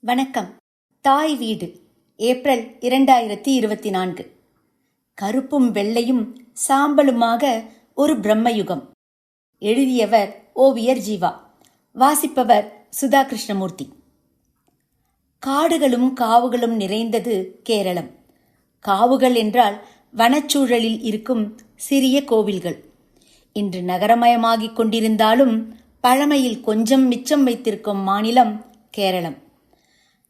வணக்கம். தாய் வீடு ஏப்ரல் இரண்டாயிரத்தி இருபத்தி நான்கு. கருப்பும் வெள்ளையும் சாம்பலுமாக ஒரு பிரம்மயுகம். எழுதியவர் ஓவியர் ஜீவா. வாசிப்பவர் சுதா கிருஷ்ணமூர்த்தி காடுகளும் காவுகளும் நிறைந்தது கேரளம். காவுகள் என்றால் வனச்சூழலில் இருக்கும் சிறிய கோவில்கள். இன்று நகரமயமாகிக் கொண்டிருந்தாலும் பழமையில் கொஞ்சம் மிச்சம் வைத்திருக்கும் மாநிலம் கேரளம்.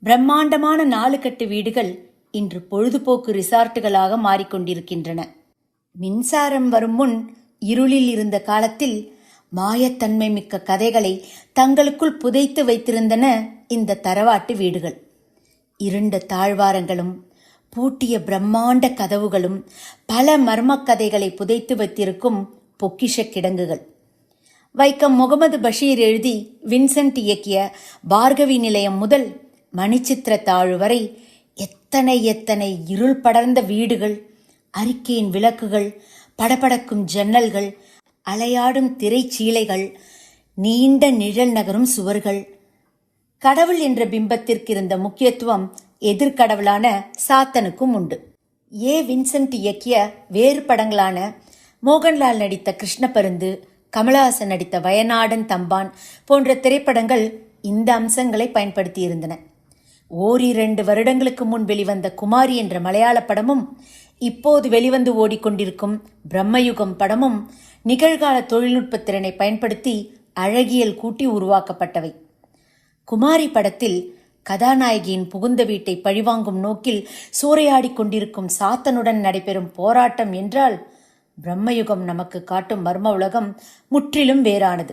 பிரம்மாண்டமான நாலு கட்டு வீடுகள் இன்று பொழுதுபோக்கு ரிசார்ட்டுகளாக மாறிக்கொண்டிருக்கின்றன. மின்சாரம் வரும் முன் இருளில் இருந்த காலத்தில் மாயத்தன்மை மிக்க கதைகளை தங்களுக்குள் புதைத்து வைத்திருந்தன இந்த தரவாட்டு வீடுகள். இருண்ட தாழ்வாரங்களும் பூட்டிய பிரம்மாண்ட கதவுகளும் பல மர்மக் கதைகளை புதைத்து வைத்திருக்கும் பொக்கிஷ கிடங்குகள். வைக்கம் முகமது பஷீர் எழுதி வின்சென்ட் இயக்கிய பார்கவி நிலையம் முதல் மணிச்சித்திர தாழ் வரை எத்தனை எத்தனை இருள் படர்ந்த வீடுகள் அறிக்கையின் விளக்குகள் படபடக்கும் ஜன்னல்கள் அலையாடும் திரைச்சீலைகள் நீண்ட நிழல் நகரும் சுவர்கள். கடவுள் என்ற பிம்பத்திற்கு இருந்த முக்கியத்துவம் எதிர்கடவுளான சாத்தனுக்கும் உண்டு. ஏ. வின்சென்ட் இயக்கிய வேறு படங்களான மோகன்லால் நடித்த கிருஷ்ணபருந்து கமலஹாசன் நடித்த வயநாடன் தம்பான் போன்ற திரைப்படங்கள் இந்த அம்சங்களை பயன்படுத்தியிருந்தன. ஓரிரண்டு வருடங்களுக்கு முன் வெளிவந்த குமாரி என்ற மலையாள படமும் இப்போது வெளிவந்து ஓடிக்கொண்டிருக்கும் பிரம்மயுகம் படமும் நிகழ்கால தொழில்நுட்ப திறனை பயன்படுத்தி அழகியல் கூட்டி உருவாக்கப்பட்டவை. குமாரி படத்தில் கதாநாயகியின் புகுந்த வீட்டை பழிவாங்கும் நோக்கில் சூறையாடி கொண்டிருக்கும் சாத்தனுடன் நடைபெறும் போராட்டம் என்றால் பிரம்மயுகம் நமக்கு காட்டும் மர்ம உலகம் முற்றிலும் வேறானது.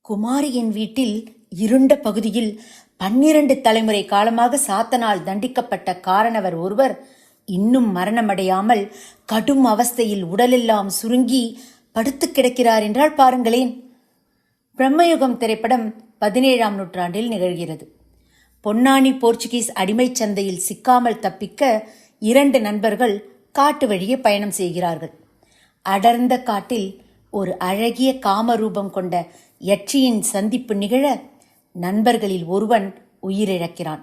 குமாரியின் வீட்டில் இருண்ட பகுதியில் பன்னிரண்டு தலைமுறை காலமாக சாத்தனால் தண்டிக்கப்பட்ட காரணவர் ஒருவர் இன்னும் மரணமடையாமல் கடும் அவஸ்தையில் உடலெல்லாம் சுருங்கி படுத்து கிடக்கிறார் என்றால் பாருங்களேன். பிரம்மயுகம் திரைப்படம் பதினேழாம் நூற்றாண்டில் நிகழ்கிறது. பொன்னானி போர்ச்சுகீஸ் அடிமைச் சந்தையில் சிக்காமல் தப்பிக்க இரண்டு நண்பர்கள் காட்டு வழியே பயணம் செய்கிறார்கள். அடர்ந்த காட்டில் ஒரு அழகிய காமரூபம் கொண்ட யட்சியின் சந்திப்பு நிகழ நண்பர்களில் ஒருவன் உயிரிழக்கிறான்.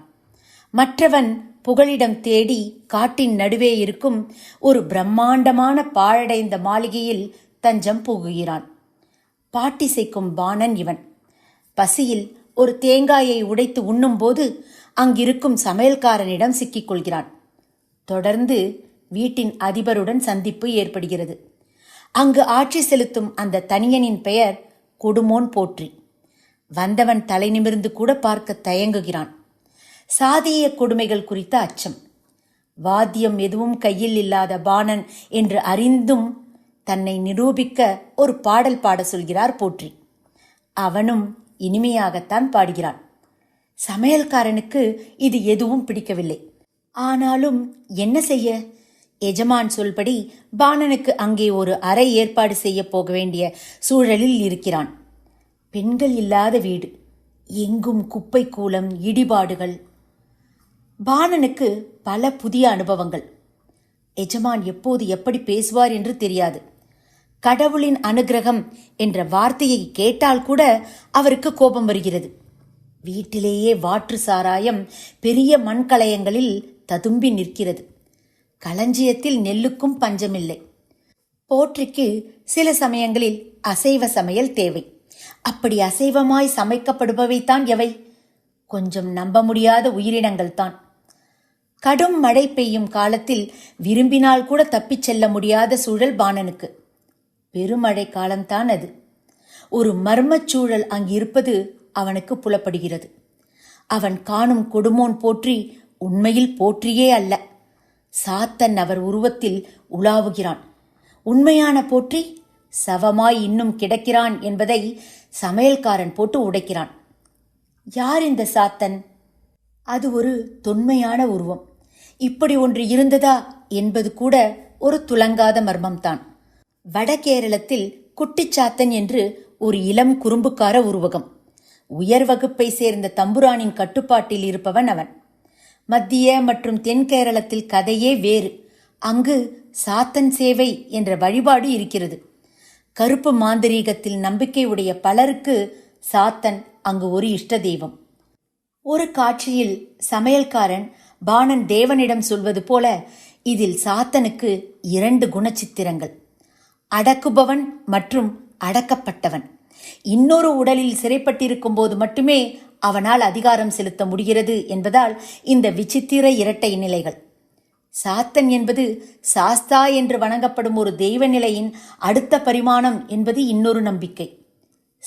மற்றவன் புகலிடம் தேடி காட்டின் நடுவே இருக்கும் ஒரு பிரம்மாண்டமான பாழடைந்த மாளிகையில் தஞ்சம் புகுகிறான். பாட்டிசைக்கும் பாணன் இவன். பசியில் ஒரு தேங்காயை உடைத்து உண்ணும்போது அங்கிருக்கும் சமையல்காரனிடம் சிக்கிக் கொள்கிறான். தொடர்ந்து வீட்டின் அதிபருடன் சந்திப்பு ஏற்படுகிறது. அங்கு ஆட்சி செலுத்தும் அந்த தனியனின் பெயர் கொடுமோன் போற்றி. வந்தவன் தலை நிமிர்ந்து கூட பார்க்க தயங்குகிறான். சாதிய கொடுமைகள் குறித்த அச்சம். வாத்தியம் எதுவும் கையில் இல்லாத பாணன் என்று அறிந்தும் தன்னை நிரூபிக்க ஒரு பாடல் பாட சொல்கிறார் போற்றி. அவனும் இனிமையாகத்தான் பாடுகிறான். சமையல்காரனுக்கு இது எதுவும் பிடிக்கவில்லை. ஆனாலும் என்ன செய்ய? எஜமான் சொல்படி பாணனுக்கு அங்கே ஒரு அறை ஏற்பாடு செய்ய போக வேண்டிய சூழலில் இருக்கிறான். பெண்கள் இல்லாத வீடு எங்கும் குப்பை கூலம் இடிபாடுகள். பாணனுக்கு பல புதிய அனுபவங்கள். எஜமான் எப்போது எப்படி பேசுவார் என்று தெரியாது. கடவுளின் அனுகிரகம் என்ற வார்த்தையை கேட்டால் கூட அவருக்கு கோபம் வருகிறது. வீட்டிலேயே வாற்று சாராயம் பெரிய மண்கலயங்களில் ததும்பி நிற்கிறது. களஞ்சியத்தில் நெல்லுக்கும் பஞ்சமில்லை. போற்றிக்கு சில சமயங்களில் அசைவ சமையல் தேவை. அப்படி அசைவமாய் சமைக்கப்படுபவைத்தான் எவை? கொஞ்சம் நம்ப முடியாத உயிரினங்கள் தான் கடும் மழை பெய்யும் காலத்தில் விரும்பினால் கூட தப்பிச் செல்ல முடியாத சூழல் பாணனுக்கு. பெருமழை காலம்தான் அது. ஒரு மர்மச் சூழல் அங்கிருப்பது அவனுக்கு புலப்படுகிறது. அவன் காணும் கொடுமோன் போற்றி உண்மையில் போற்றியே அல்ல. சாத்தன் அவர் உருவத்தில் உலாவுகிறான். உண்மையான போற்றி சவமாய் இன்னும் கிடக்கிறான் என்பதை சமையல்காரன் போட்டு உடைக்கிறான். யார் இந்த சாத்தன்? அது ஒரு தொன்மையான உருவம். இப்படி ஒன்று இருந்ததா என்பது கூட ஒரு துலங்காத மர்மம்தான். வடகேரளத்தில் குட்டிச்சாத்தன் என்று ஒரு இளம் குறும்புக்கார உருவகம். உயர் வகுப்பை சேர்ந்த தம்புரானின் கட்டுப்பாட்டில் இருப்பவன் அவன். மத்திய மற்றும் தென் கேரளத்தில் கதையே வேறு. அங்கு சாத்தன் சேவை என்ற வழிபாடு இருக்கிறது. கருப்பு மாந்திரீகத்தில் நம்பிக்கை உடைய பலருக்கு சாத்தன் அங்கு ஒரு இஷ்ட தெய்வம் ஒரு காட்சியில் சமையல்காரன் பாணன் தேவனிடம் சொல்வது போல இதில் சாத்தனுக்கு இரண்டு குணச்சித்திரங்கள். அடக்குபவன் மற்றும் அடக்கப்பட்டவன். இன்னொரு உடலில் சிறைப்பட்டிருக்கும் போது மட்டுமே அவனால் அதிகாரம் செலுத்த முடிகிறது என்பதால் இந்த விசித்திர இரட்டை நிலைகள். சாத்தன் என்பது சாஸ்தா என்று வணங்கப்படும் ஒரு தெய்வ நிலையின் அடுத்த பரிமாணம் என்பது இன்னொரு நம்பிக்கை.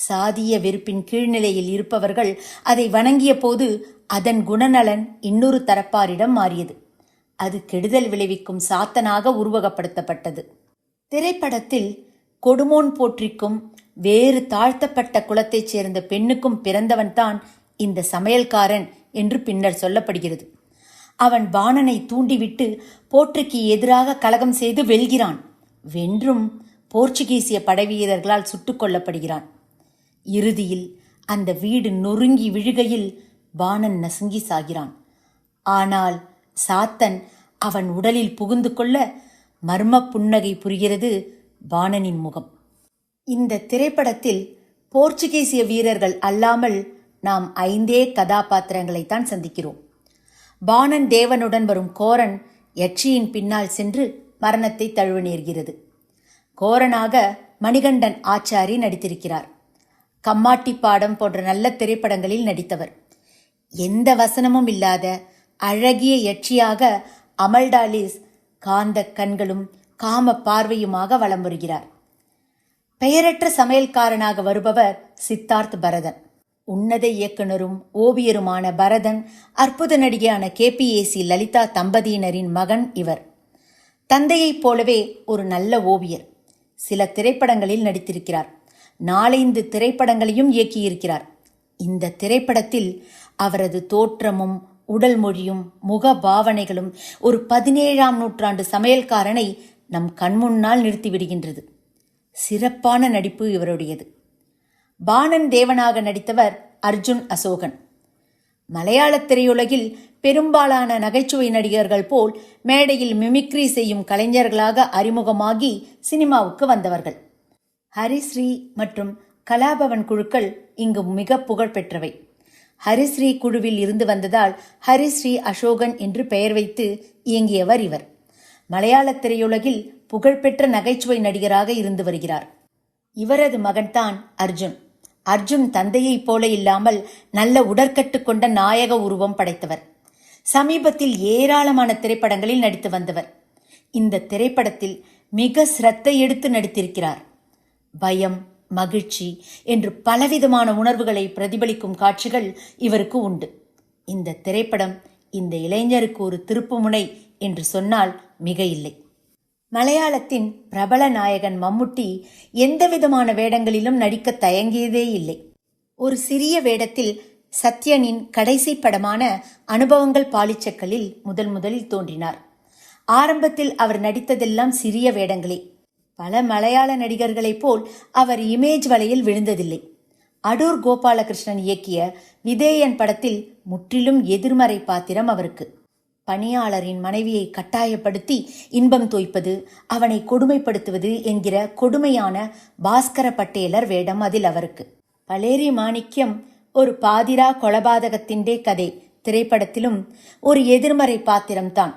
சாதிய வெறுப்பின் கீழ்நிலையில் இருப்பவர்கள் அதை வணங்கிய போது அதன் குணநலன் இன்னொரு தரப்பாரிடம் மாறியது. அது கெடுதல் விளைவிக்கும் சாத்தனாக உருவகப்படுத்தப்பட்டது. திரைப்படத்தில் கொடுமோன் போற்றிக்கும் வேறு தாழ்த்தப்பட்ட குலத்தைச் சேர்ந்த பெண்ணுக்கும் பிறந்தவன்தான் இந்த சமையல்காரன் என்று பின்னர் சொல்லப்படுகிறது. அவன் பாணனை தூண்டிவிட்டு போற்றுக்கு எதிராக கலகம் செய்து வெல்கிறான். வென்றும் போர்ச்சுகீசிய படைவீரர்களால் சுட்டுக் கொல்லப்படுகிறான். இறுதியில் அந்த வீடு நொறுங்கி விழுகையில் பாணன் நசுங்கி சாகிறான். ஆனால் சாத்தன் அவன் உடலில் புகுந்து கொள்ள மர்ம புன்னகை புரிகிறது பாணனின் முகம். இந்த திரைப்படத்தில் போர்ச்சுகீசிய வீரர்கள் அல்லாமல் நாம் ஐந்தே கதாபாத்திரங்களைத்தான் சந்திக்கிறோம். பாணன் தேவனுடன் வரும் கோரன் யட்சியின் பின்னால் சென்று மரணத்தை தழுவ நேர்கிறது. கோரனாக மணிகண்டன் ஆச்சாரி நடித்திருக்கிறார். கம்மாட்டி பாடம் போன்ற நல்ல திரைப்படங்களில் நடித்தவர். எந்த வசனமும் இல்லாத அழகிய யட்சியாக அமல்டாலிஸ் காந்த கண்களும் காம பார்வையுமாக வலம் வருகிறார். பெயரற்ற சமையல்காரனாக வருபவர் சித்தார்த் பரதன். உன்னத இயக்குனரும் ஓவியருமான பரதன் அற்புத நடிகையான கேபிஏசி லலிதா தம்பதியினரின் மகன் இவர். தந்தையைப் போலவே ஒரு நல்ல ஓவியர். சில திரைப்படங்களில் நடித்திருக்கிறார். நாலைந்து திரைப்படங்களையும் இயக்கியிருக்கிறார். இந்த திரைப்படத்தில் அவரது தோற்றமும் உடல் மொழியும் முக பாவனைகளும் ஒரு பதினேழாம் நூற்றாண்டு சமையல்காரனை நம் கண்முன்னால் நிறுத்திவிடுகின்றது. சிறப்பான நடிப்பு இவருடையது. பாணன் தேவனாக நடித்தவர் அர்ஜுன் அசோகன். மலையாள திரையுலகில் பெரும்பாலான நகைச்சுவை நடிகர்கள் போல் மேடையில் மிமிக்ரி செய்யும் கலைஞர்களாக அறிமுகமாகி சினிமாவுக்கு வந்தவர்கள். ஹரிஸ்ரீ மற்றும் கலாபவன் குழுக்கள் இங்கு மிக புகழ் பெற்றவை. ஹரிஸ்ரீ குழுவில் இருந்து வந்ததால் ஹரிஸ்ரீ அசோகன் என்று பெயர் வைத்து இயங்கியவர் இவர். மலையாள திரையுலகில் புகழ்பெற்ற நகைச்சுவை நடிகராக இருந்து வருகிறார். இவரது மகன்தான் அர்ஜுன். அர்ஜுன் தந்தையைப் போல இல்லாமல் நல்ல உடற்கட்டு கொண்ட நாயக உருவம் படைத்தவர். சமீபத்தில் ஏராளமான திரைப்படங்களில் நடித்து வந்தவர். இந்த திரைப்படத்தில் மிக சிரத்தை எடுத்து நடித்திருக்கிறார். பயம் மகிழ்ச்சி என்று பலவிதமான உணர்வுகளை பிரதிபலிக்கும் காட்சிகள் இவருக்கு உண்டு. இந்த திரைப்படம் இந்த இளைஞருக்கு ஒரு திருப்புமுனை என்று சொன்னால் மிக இல்லை மலையாளத்தின் பிரபல நாயகன் மம்முட்டி எந்தவிதமான வேடங்களிலும் நடிக்க தயங்கியதே இல்லை. ஒரு சிறிய வேடத்தில் சத்யனின் கடைசி படமான அனுபவங்கள் பாலிச்சக்கலில் முதல் முதலில் தோன்றினார். ஆரம்பத்தில் அவர் நடித்ததெல்லாம் சிறிய வேடங்களே. பல மலையாள நடிகர்களைப் போல் அவர் இமேஜ் வலையில் விழுந்ததில்லை. அடூர் கோபாலகிருஷ்ணன் இயக்கிய விதேயன் படத்தில் முற்றிலும் எதிர்மறை பாத்திரம் அவருக்கு. பணியாளரின் மனைவியை கட்டாயப்படுத்தி இன்பம் தோய்ப்பது அவனை கொடுமைப்படுத்துவது என்கிற கொடுமையான பாஸ்கர பட்டேலர் வேடம் அதில் அவருக்கு. பலேரி மாணிக்கம் ஒரு பாதிரா கொலபாதகத்தின்டே கதை திரைப்படத்திலும் ஒரு எதிர்மறை பாத்திரம்தான்.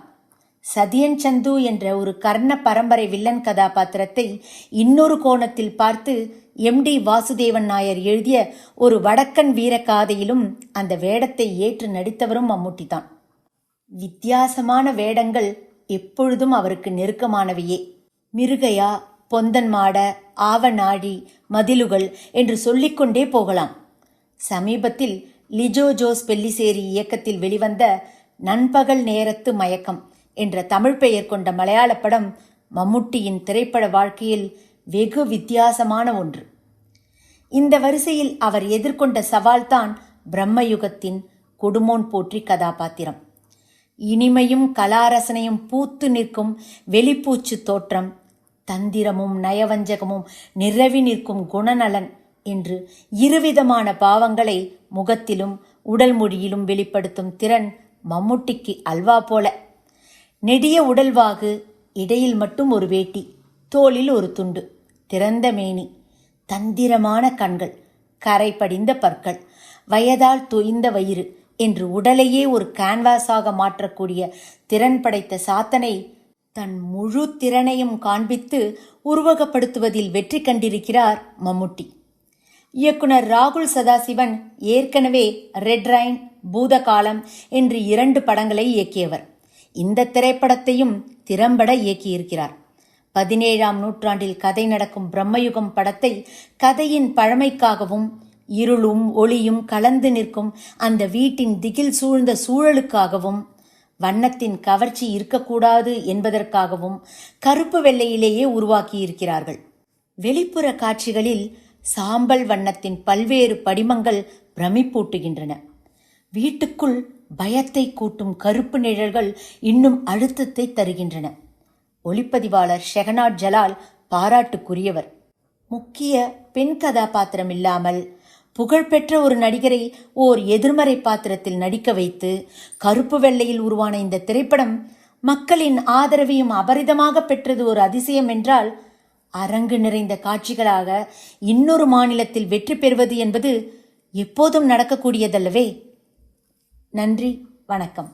சதியன் சந்து என்ற ஒரு கர்ண பரம்பரை வில்லன் கதாபாத்திரத்தை இன்னொரு கோணத்தில் பார்த்து எம் டி வாசுதேவன் நாயர் எழுதிய ஒரு வடக்கன் வீரகாதையிலும் அந்த வேடத்தை ஏற்று நடித்தவரும் மம்முட்டிதான். வித்தியாசமான வேடங்கள் எப்பொழுதும் அவருக்கு நெருக்கமானவையே. மிருகையா பொந்தன் மாட ஆவநாடி மதிலுகள் என்று சொல்லிக்கொண்டே போகலாம். சமீபத்தில் லிஜோ ஜோஸ் பெல்லிசேரி இயக்கத்தில் வெளிவந்த நண்பகல் நேரத்து மயக்கம் என்ற தமிழ் பெயர் கொண்ட மலையாள படம் மம்முட்டியின் திரைப்பட வாழ்க்கையில் வெகு வித்தியாசமான ஒன்று. இந்த வரிசையில் அவர் எதிர்கொண்ட சவால்தான் பிரம்மயுகத்தின் கொடுமோன் போற்றி கதாபாத்திரம். இனிமையும் கலாரசனையும் பூத்து நிற்கும் வெளிப்பூச்சு தோற்றம் தந்திரமும் நயவஞ்சகமும் நிறவி நிற்கும் குணநலன் என்று இருவிதமான பாவங்களை முகத்திலும் உடல் மொழியிலும் வெளிப்படுத்தும் திறன் மம்முட்டிக்கு அல்வா போல. நெடிய உடல்வாகு இடையில் மட்டும் ஒரு வேட்டி தோளில் ஒரு துண்டு திறந்த மேனி தந்திரமான கண்கள் கரை படிந்த பற்கள் வயதால் தொய்ந்த வயிறு என்று உடலையே ஒரு கேன்வாஸாக மாற்றக்கூடிய திறன் படைத்த சாத்தனை தன் முழு திறனையும் காண்பித்து உருவகப்படுத்துவதில் வெற்றி கண்டிருக்கிறார் மம்முட்டி. இயக்குனர் ராகுல் சதாசிவன் ஏற்கனவே ரெட் ரைன் பூதகாலம் என்று இரண்டு படங்களை இயக்கியவர். இந்த திரைப்படத்தையும் திறம்பட இயக்கியிருக்கிறார். பதினேழாம் நூற்றாண்டில் கதை நடக்கும் பிரம்மயுகம் படத்தை கதையின் பழமைக்காகவும் இருளும் ஒளியும் கலந்து நிற்கும் அந்த வீட்டின் திகில் சூழ்ந்த சூழலுக்காகவும் வண்ணத்தின் கவர்ச்சி இருக்கக்கூடாது என்பதற்காகவும் கருப்பு வெள்ளையிலேயே உருவாக்கியிருக்கிறார்கள். வெளிப்புற காட்சிகளில் சாம்பல் வண்ணத்தின் பல்வேறு படிமங்கள் பிரமிப்பூட்டுகின்றன. வீட்டுக்குள் பயத்தை கூட்டும் கருப்பு நிழல்கள் இன்னும் அழுத்தத்தை தருகின்றன. ஒளிப்பதிவாளர் ஷெகனாட் ஜலால் பாராட்டுக்குரியவர். முக்கிய பெண் கதாபாத்திரம் இல்லாமல் புகழ்பெற்ற ஒரு நடிகரை ஓர் எதிர்மறை பாத்திரத்தில் நடிக்க வைத்து கருப்பு வெள்ளையில் உருவான இந்த திரைப்படம் மக்களின் ஆதரவையும் அபரிதமாக பெற்றது ஒரு அதிசயம் என்றால் அரங்கு நிறைந்த காட்சிகளாக இன்னொரு மாநிலத்தில் வெற்றி பெறுவது என்பது எப்போதும் நடக்கக்கூடியதல்லவே. நன்றி வணக்கம்.